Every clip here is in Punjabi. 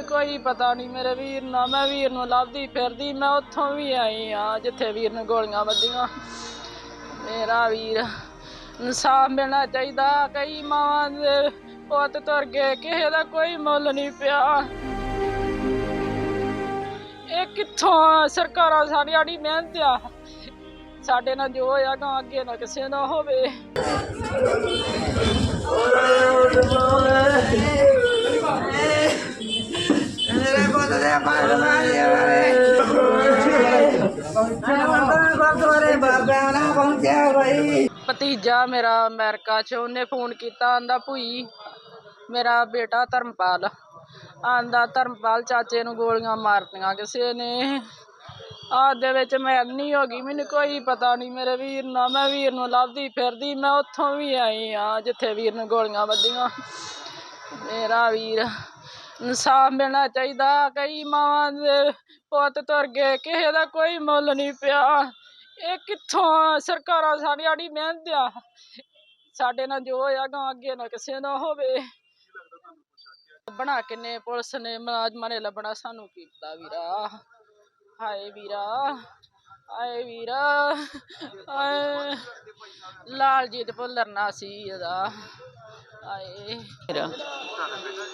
ਕੋਈ ਪਤਾ ਨਹੀਂ, ਮੇਰੇ ਵੀਰ ਨਾਲ, ਮੈਂ ਵੀਰ ਨੂੰ ਲੱਭਦੀ ਫਿਰਦੀ, ਮੈਂ ਉੱਥੋਂ ਵੀ ਆਈ ਆ ਜਿੱਥੇ ਵੀਰ ਨੂੰ ਗੋਲੀਆਂ ਵੱਜੀਆਂ। ਮੇਰਾ ਵੀਰ ਇਨਸਾਫ ਮਿਲਣਾ ਚਾਹੀਦਾ, ਕਈ ਮਾਵਾਂ ਦੇ ਪੁੱਤ ਤੁਰ ਗਏ, ਕਿਸੇ ਦਾ ਕੋਈ ਮੁੱਲ ਨਹੀਂ ਪਿਆ। ਇਹ ਕਿੱਥੋਂ ਆ? ਸਰਕਾਰਾਂ ਸਾਡੀਆਂ ਦੀ ਮਿਹਨਤ ਆ। ਸਾਡੇ ਨਾਲ ਜੋ ਹੋਇਆ ਗਾ ਅੱਗੇ ਨਾ ਕਿਸੇ ਨਾਲ ਹੋਵੇ। ਭਤੀਜਾ ਮੇਰਾ ਅਮਰੀਕਾ 'ਚ, ਉਹਨੇ ਫੋਨ ਕੀਤਾ, ਆਂਦਾ, ਭੂਈ, ਮੇਰਾ ਬੇਟਾ ਧਰਮਪਾਲ। ਆਂਦਾ, ਧਰਮਪਾਲ ਚਾਚੇ ਨੂੰ ਗੋਲੀਆਂ ਮਾਰਤੀਆਂ ਕਿਸੇ ਨੇ। ਆਹ ਦੇ ਵਿੱਚ ਮੈਂ ਨਹੀਂ ਹੋ ਗਈ, ਮੈਨੂੰ ਕੋਈ ਪਤਾ ਨਹੀਂ ਮੇਰੇ ਵੀਰ ਨਾਲ, ਮੈਂ ਵੀਰ ਨੂੰ ਲੱਭਦੀ ਫਿਰਦੀ, ਮੈਂ ਉੱਥੋਂ ਵੀ ਆਈ ਆ, ਜਿੱਥੇ ਵੀਰ ਨੂੰ ਗੋਲੀਆਂ ਵੱਜੀਆਂ। ਮੇਰਾ ਵੀਰ ਇਨਸਾਫ ਮਿਲਣਾ ਚਾਹੀਦਾ। ਕਈ ਮਾਵਾਂ ਦੇ ਪੁੱਤ ਤੁਰ ਗਏ, ਕਿਸੇ ਦਾ ਕੋਈ ਮੁੱਲ ਨਹੀਂ ਪਿਆ। ਇਹ ਕਿੱਥੋਂ ਸਰਕਾਰਾਂ ਸਾਡੀਆਂ ਦੀ ਮਿਹਨਤ ਆ। ਸਾਡੇ ਨਾਲ ਜੋ ਹੋਇਆ ਗਾ ਅੱਗੇ ਨਾ ਕਿਸੇ ਨਾਲ ਹੋਵੇ। ਬਣਾ ਕਿੰਨੇ? ਪੁਲਿਸ ਨੇ ਮੁਲਾਜ਼ਮਾਂ ਨੇ ਲੱਭਣਾ ਸਾਨੂੰ ਕੀ ਪਤਾ ਵੀਰਾ। ਹਾਏ ਵੀਰਾ ਹਾਏ ਵੀਰਾ, ਹਾਏ। ਲਾਲਜੀਤ ਭੁੱਲਰ ਨਾ ਸੀ ਇਹਦਾ। ਹਾਏ।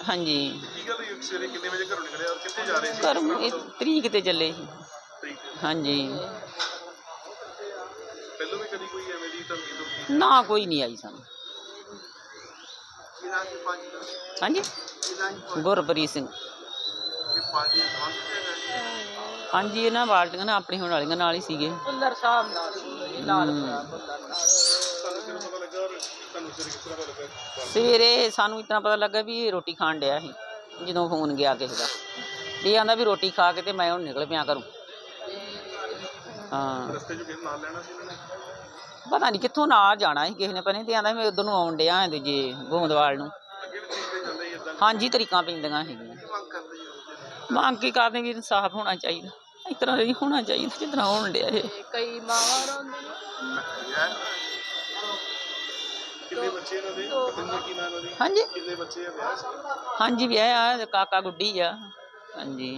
ਹਾਂਜੀ। ਗੱਲ ਹੋਈ ਸਵੇਰੇ ਕਿੰਨੇ ਵਜੇ ਘਰੋਂ ਨਿਕਲੇ ਔਰ ਕਿੱਥੇ ਜਾ ਰਹੇ ਸੀ? ਪਰ ਇਹ ਤਰੀਕ ਤੇ ਚੱਲੇ ਸੀ। ਤਰੀਕ ਤੇ? ਹਾਂਜੀ। ਪਹਿਲੋਂ ਵੀ ਕਦੀ ਕੋਈ ਐਵੇਂ ਦੀ ਧਮਕੀ ਧਮਕੀ? ਨਾ ਕੋਈ ਨਹੀਂ ਆਈ ਸਾਨੂੰ। ਹਾਂਜੀ? ਗੁਰਪ੍ਰੀਤ ਸਿੰਘ। ਹਾਂਜੀ ਇਹਨਾਂ ਬਾਲਟੀਆਂ ਨਾ ਆਪਣੀ ਹੋਣ ਵਾਲੀਆਂ ਨਾਲ ਹੀ ਸੀਗੇ। ਭੁੱਲਰ ਸਾਹਿਬ ਨਾਲ ਸੀ ਲਾਲਪੁਰਾ ਭੁੱਲਰ ਨਾਲ। ਤੁਹਾਨੂੰ ਕਿਵੇਂ ਪਤਾ ਲੱਗਾ ਔਰ ਤੁਹਾਨੂੰ ਸਵੇਰੇ ਕਿਸ ਤਰ੍ਹਾਂ ਪਤਾ ਲੱਗਾ? ਸਵੇਰੇ ਸਾਨੂੰ ਇਤਨਾ ਪਤਾ ਲੱਗਾ ਵੀ ਇਹ ਰੋਟੀ ਖਾਣ ਡਿਆ ਸੀ। ਜਦੋਂ ਫੋਨ ਗਿਆ ਕਿਸੇ ਦਾ ਇਹ ਆਂਦਾ ਵੀ ਰੋਟੀ ਖਾ ਕੇ ਤੇ ਮੈਂ ਹੁਣ ਨਿਕਲ ਪਿਆ ਕਰੂੰ ਹਾਂ। ਰਸਤੇ 'ਚ ਕਿਸੇ ਨਾਲ ਲੈਣਾ ਸੀ ਇਹਨਾਂ ਨੇ? ਪਤਾ ਨਹੀਂ ਕਿੱਥੋਂ ਨਾਲ ਜਾਣਾ ਸੀ ਕਿਸੇ ਨੇ ਪਤਾ ਨਹੀਂ ਤੇ ਆਂਦਾ ਮੈਂ ਉਧਰ ਨੂੰ ਆਉਣ ਡਿਆ ਦੂਜੇ ਗੋਂਦਵਾਲ ਨੂੰ। ਅੱਗੇ ਵੀ ਚੀਜ਼ ਜਾਂਦੇ ਹੀ ਇਦਾਂ ਹਾਂਜੀ ਤਰੀਕਾਂ ਪੈਂਦੀਆਂ ਹੈਗੀਆਂ। ਮੰਗ ਕਰਦੇ ਹੀ ਹੋ ਮੰਗ ਕੀ ਕਰਦੇ ਵੀ ਇਨਸਾਫ ਹੋਣਾ ਚਾਹੀਦਾ ਇਸ ਤਰ੍ਹਾਂ ਨਹੀਂ ਹੋਣਾ ਚਾਹੀਦਾ ਜਿਸ ਤਰ੍ਹਾਂ ਹੋਣ ਡਿਆ ਇਹ। ਕਈ ਮਾਵਾਂ ਰੋਂਦੀਆਂ ਕਿੰਨੇ ਬੱਚੇ ਇਹਨਾਂ ਦੇ। ਕਿੰਨੇ ਕੀ ਨਾਮ ਉਹਨਾਂ ਦੀ ਹਾਂਜੀ। ਕਿੰਨੇ ਬੱਚੇ ਆ ਵਿਆਹ ਸੀ ਹਾਂਜੀ ਵਿਆਹ ਆ ਕਾਕਾ ਗੁੱਡੀ ਆ। ਹਾਂਜੀ।